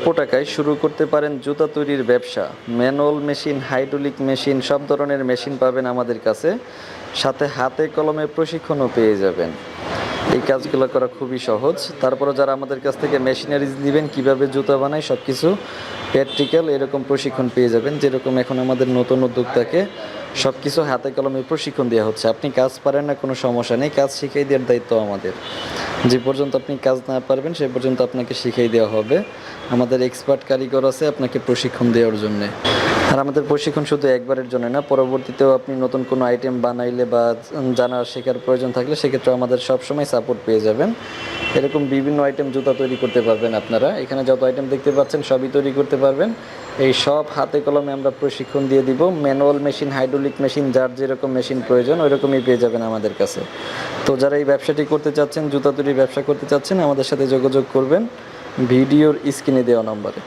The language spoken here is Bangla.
অল্প টাকায় শুরু করতে পারেন জুতা তৈরির ব্যবসা। ম্যানুয়াল মেশিন, হাইড্রোলিক মেশিন, সব ধরনের মেশিন পাবেন আমাদের কাছে। সাথে হাতে কলমে প্রশিক্ষণও পেয়ে যাবেন। এই কাজগুলো করা খুবই সহজ। তারপরে যারা আমাদের কাছ থেকে মেশিনারিজ নেবেন, কীভাবে জুতা বানায় সব কিছু প্র্যাকটিক্যাল এরকম প্রশিক্ষণ পেয়ে যাবেন, যেরকম এখন আমাদের নতুন উদ্যোক্তাকে সব কিছু হাতে কলমে প্রশিক্ষণ দেওয়া হচ্ছে। আপনি কাজ পারেন না, কোনো সমস্যা নেই। কাজ শিখিয়ে দেওয়ার দায়িত্ব আমাদের। যে পর্যন্ত আপনি কাজ না পারবেন, সে পর্যন্ত আপনাকে শিখিয়ে দেওয়া হবে। আমাদের এক্সপার্ট কারিগর আছে আপনাকে প্রশিক্ষণ দেওয়ার জন্য। আর আমাদের প্রশিক্ষণ শুধু একবারের জন্য না, পরবর্তীতেও আপনি নতুন কোনো আইটেম বানাইলে বা জানার শেখার প্রয়োজন থাকলে সেক্ষেত্রে আমাদের সবসময় সাপোর্ট পেয়ে যাবেন। এরকম বিভিন্ন আইটেম জুতা তৈরি করতে পারবেন আপনারা। এখানে যত আইটেম দেখতে পাচ্ছেন, সবই তৈরি করতে পারবেন। এই সব হাতে কলমে আমরা প্রশিক্ষণ দিয়ে দিব। ম্যানুয়াল মেশিন, হাইড্রোলিক মেশিন, যার যেরকম মেশিন প্রয়োজন ওই রকমই পেয়ে যাবেন আমাদের কাছে। তো যারা এই ব্যবসাটি করতে চাচ্ছেন, জুতা তৈরির ব্যবসা করতে চাচ্ছেন, আমাদের সাথে যোগাযোগ করবেন। ভিডিওর স্ক্রিনে দেওয়া নম্বরে।